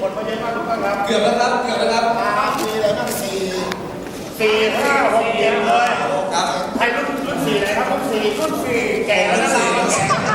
หมดเยอะมากทุกท่านครับเกือบแล้วครับ เกือบแล้วครับครับมีอะไรบ้าสี่สี่ห้าหกเจ็ดเลยครับใครรุ่นรุ่นสี่ไหนครับรุ่นสี่รุ่นสี่แก่แล้วนะสี่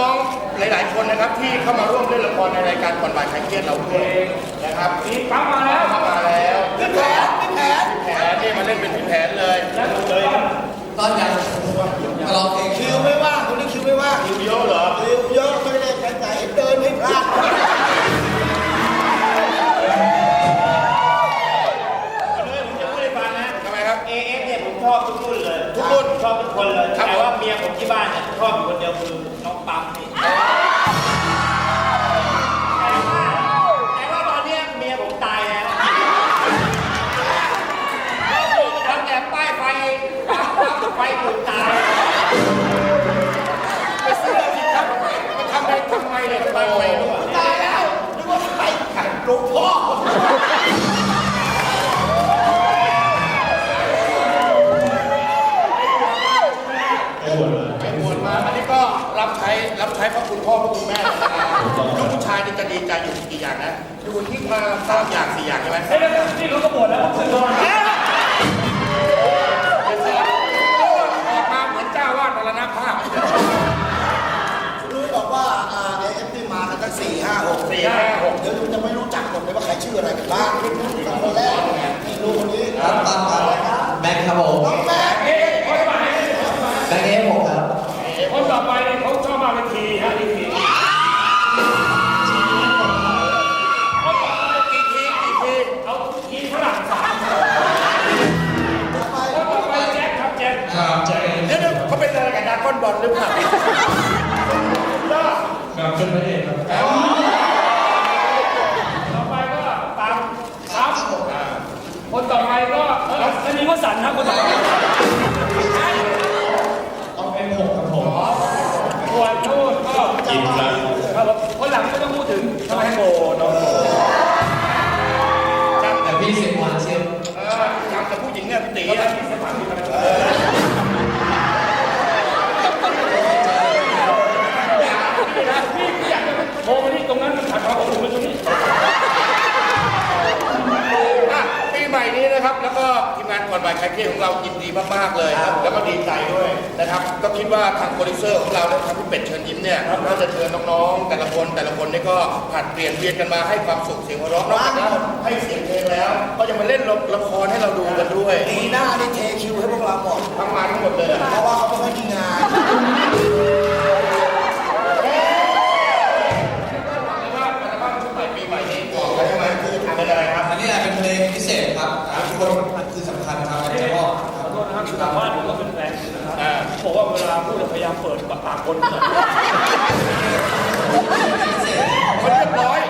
น้องๆ หลาย ๆ คนนะครับที่เข้ามาร่วมเล่นละครในรายการก่อนบ่ายใครเครียดเราด้วยนะครับนี่ปั๊มมาแล้วมาแล้วพี่แผนพี่แผนแผนนี่มาเล่นเป็นพี่แผนเลยเลยตอนยังมาร้องเพลงคิวไม่ว่างคนนี้คิวไม่ว่างคิวเยอะเหรอคิวเยอะ ทำไมเนี่ยไปไปด้วตายแล้วนึกว่าไปขังหลวงพ่อไปบวชมาอันนี้ก็รับใช้รับใช้พระคุณพ่อพระคุณแม่ลูกผู้ชายนี่จะดีใจอยู่กี่อย่างนะดูที่มาสามอย่างสี่อย่างใช่ไหมเฮ้ยนี่เขาก็บวชแล้วผมเคยโดน บดราก้อนบอลหรือเปล่าครับเป็นพระเอกครับต่อไปก็ตามครับคนต่อไปก็อันนี้ก็สันนะคนต่อไปต้องเป็นผมครับผมส่วนนู่นก็อินครับครับคนหลังไม่ต้องพูดถึงทำไมให้โบน้องโบ ใหม่นี้นะครับ แล้วก็ทีมงานก่อนบ่ายคลายเครียดของเรายินดีมากๆเลยครับแล้วก็ดีใจด้วยนะครับก็คิดว่าทางโปรดิวเซอร์ของเรานะครับพี่เป็ดเชิญยิ้มเนี่ยน่าจะเชิญน้องๆ แต่ละคนแต่ละคนนี่ก็ผัดเปลี่ยนเวียนกันมาให้ความสุขเสียงหัวเราะนอกจากนั้นให้เสียงเพลงแล้ว ก็ยังมาเล่นละครให้เราดูกันด้วย ปีหน้านี่เท เวลาพูดพยายามเปิดปากคนหน่อยมันเรียบร้อย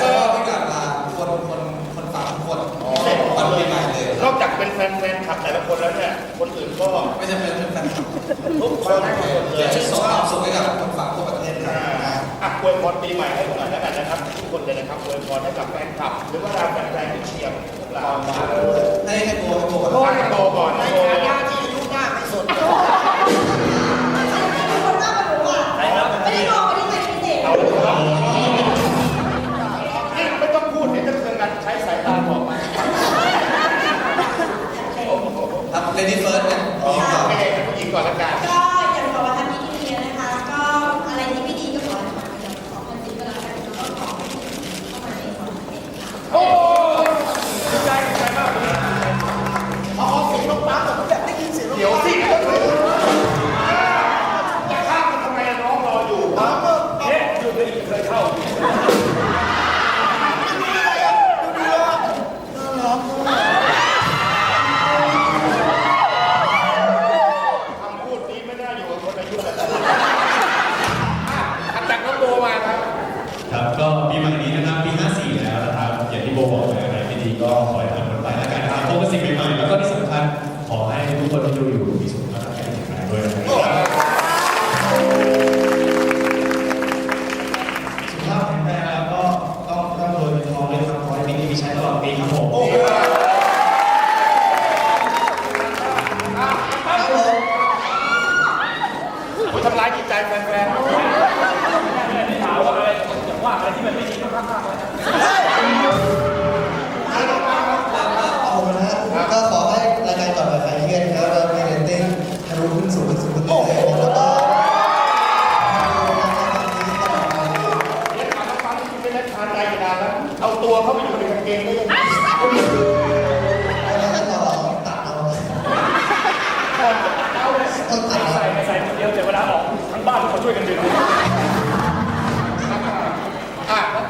เออต้องกลับมาคนคนคนสามคนตอนปีใหม่เลยนอกจากเป็นแฟนแฟนขับแต่ละคนแล้วเนี่ย คนอื่นก็ไม่ใช่แฟนแฟนคลับทุกคนเลยชื่อสองส่งให้กับคนฝากทั่วประเทศนะอะควยพรปีใหม่ให้ผมหน่อยแล้วกันนะครับทุกคนเลยนะครับควยพรให้กับแฟนคลับ หรือว่าแฟนแฟนที่เชียร์พวกเราให้ให้โบให้โบก่อนให้โบก่อนให้ยาที่ ใช่ครับไม่ได้มองไปที่ใครพิเศษ เอา แฟนแฟนที่ถามว่าอะไรอย่างว่าอะไรที่มันไม่ดีก็ข้ามๆก็ขอให้รายการต่อไปขายเงี้ยนะครับเรามเรตติ้ทะลุขึ้นสูงขึ้นสูงขึ้นเรื่อยๆแล้วก็เอาตัวเข้าไปอยู่ในกางเกงได้ยังไง วยกันดึ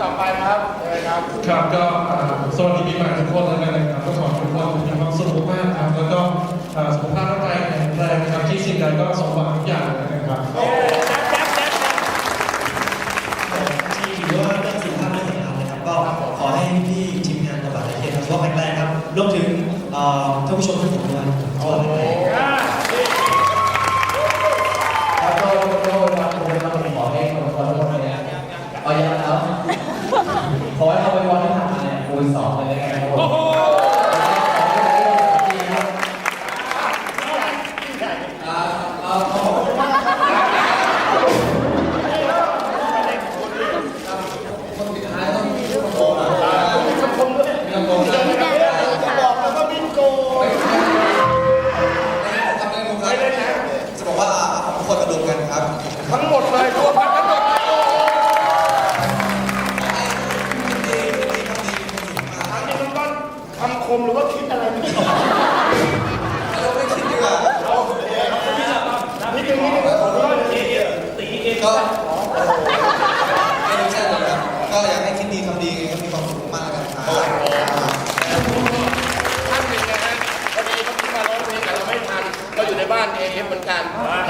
ต่อไปครับครับก็สวัสดีปีใหม่ทุกคนแล้วกันนะครับก็ขอให้ทุกคนมีความสุขมากครับแล้วก็สุขภาพร่างกายแข็งแรงนะครับที่สิ่งใดก็สมหวังทุกอย่างนะครับที่ถือว่าเรื่องสุขภาพเรื่องสำคัญนะครับก็ขอให้พี่ทีมงานตบัดตะเคียนสุขภาพแข็งแรงครับรวมถึงท่านผู้ชมทุกคนด้วยสุขาพแข็งแร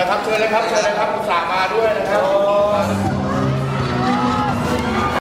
ครับเชิญเลยครับเชิญเลยครับอุตสาห์มาด้วยนะครับ